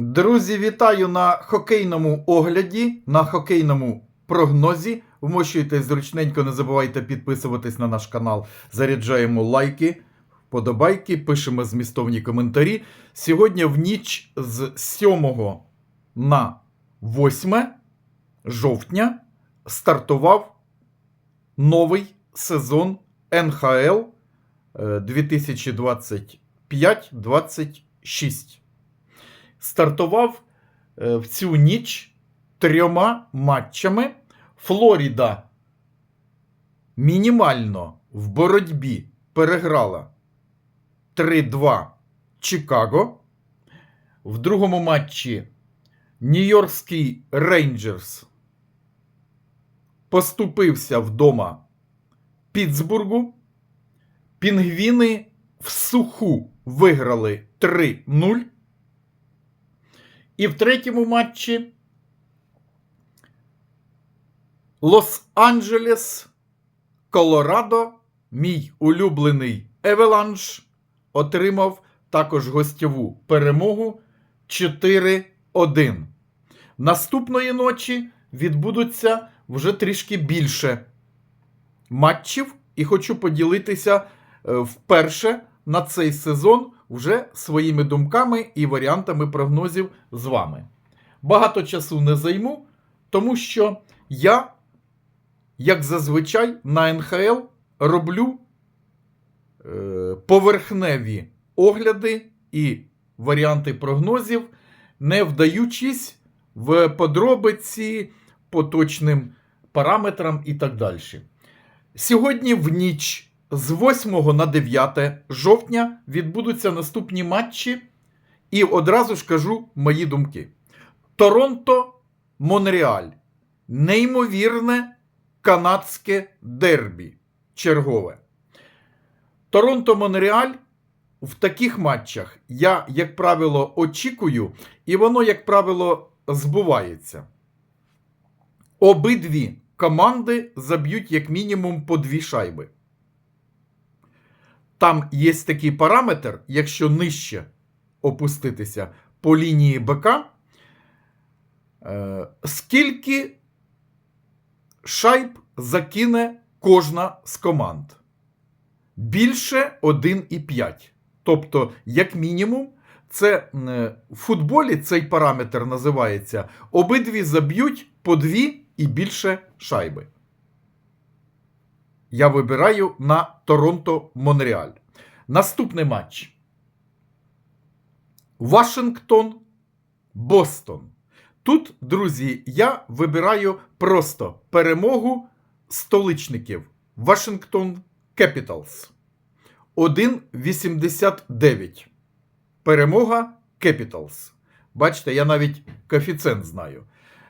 Друзі, вітаю на хокейному огляді, на хокейному прогнозі. Вмощуйтесь зручненько, не забувайте підписуватись на наш канал. Заряджаємо лайки, подобайки, пишемо змістовні коментарі. Сьогодні в ніч з 7 на 8 жовтня стартував новий сезон НХЛ е, 2025-26 стартував е, в цю ніч трьома матчами. Флоріда мінімально в боротьбі переграла 3-2 Чикаго. В другому матчі Нью-Йоркський Рейнджерс поступився вдома Пітсбургу. Пінгвіни в суху виграли 3-0. І в третьому матчі Лос-Анджелес, Колорадо, мій улюблений Евеланш, отримав також гостьову перемогу 4-1. Наступної ночі відбудуться вже трішки більше матчів, і хочу поділитися е, вперше на цей сезон вже своїми думками і варіантами прогнозів з вами. Багато часу не займу, тому що я, як зазвичай, на НХЛ роблю е, поверхневі огляди і варіанти прогнозів, не вдаючись в подробиці по точним параметрам і так далі. Сьогодні в ніч з 8 на 9 жовтня відбудуться наступні матчі, і одразу ж кажу мої думки. Торонто, Монреаль. Неймовірне канадське дербі. Чергове. Торонто Монреаль в таких матчах я, як правило, очікую, і воно, як правило, збувається. Обидві команди заб'ють як мінімум по дві шайби. Там є такий параметр, якщо нижче опуститися по лінії БК, е, скільки шайб закине кожна з команд. Більше 1,5. Тобто, як мінімум, це е, в футболі цей параметр називається обидві заб'ють по дві і більше шайби. Я вибираю на Торонто Монреаль. Наступний матч. Вашингтон Бостон. Тут, друзі, я вибираю просто перемогу столичників Вашингтон Capitals. 1,89. Перемога Capitals. Бачите, я навіть коефіцієнт знаю.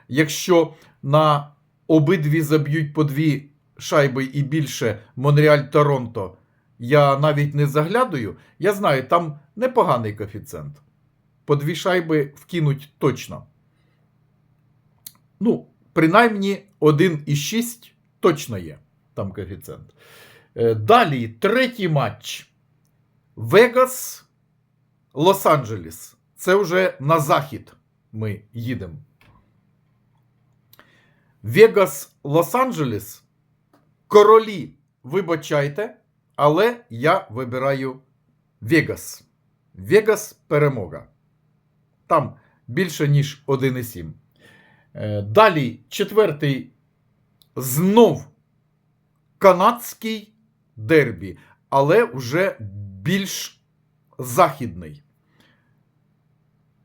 Якщо на обидві заб'ють по дві шайби і більше Монреаль Торонто, я навіть не заглядаю. Я знаю, там непоганий коефіцієнт. По дві шайби вкинуть точно. Ну, принаймні 1,6 точно є там коефіцієнт. Е, Далі третій матч. Вегас, Лос-Анджелес. Це вже на захід ми їдемо. Вегас, Лос-Анджелес. Королі, вибачайте, але я вибираю Вегас. Вегас перемога. Там більше, ніж 1,7. Е, Далі четвертий знов канадський дербі, але вже більш західний.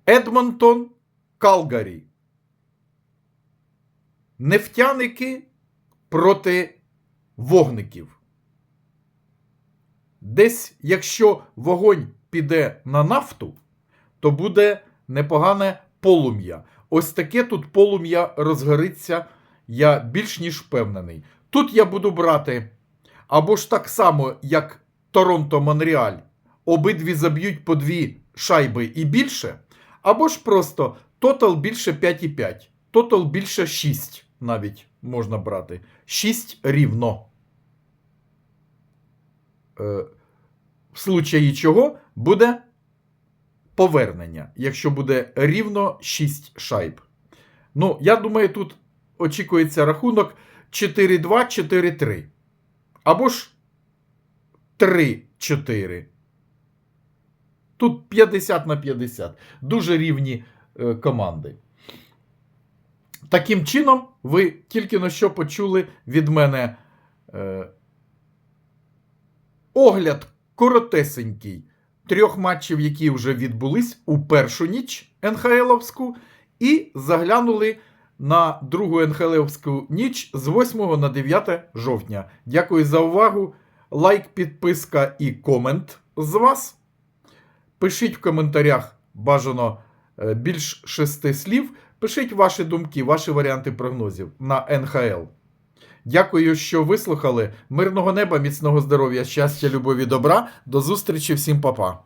Едмонтон, Калгарі. Нефтяники проти вогників. Десь, якщо вогонь піде на нафту, то буде непогане полум'я. Ось таке тут полум'я розгориться, я більш ніж впевнений. Тут я буду брати або ж так само, як Торонто Монреаль, обидві заб'ють по дві шайби і більше, або ж просто тотал більше 5,5, тотал більше 6 навіть можна брати. 6 рівно. Е, в случаї чого буде повернення, якщо буде рівно 6 шайб. Ну, я думаю, тут очікується рахунок 4-2, 4-3. Або ж 3-4. Тут 50 на 50. Дуже рівні е, команди. Таким чином, ви тільки на що почули від мене е, огляд коротесенький трьох матчів, які вже відбулись у першу ніч НХЛовську, і заглянули на другу НХЛовську ніч з 8 на 9 жовтня. Дякую за увагу. Лайк, підписка і комент з вас. Пишіть в коментарях бажано е, більш шести слів. Пишіть ваші думки, ваші варіанти прогнозів на НХЛ. Дякую, що вислухали. Мирного неба, міцного здоров'я, щастя, любові, добра. До зустрічі всім, па-па.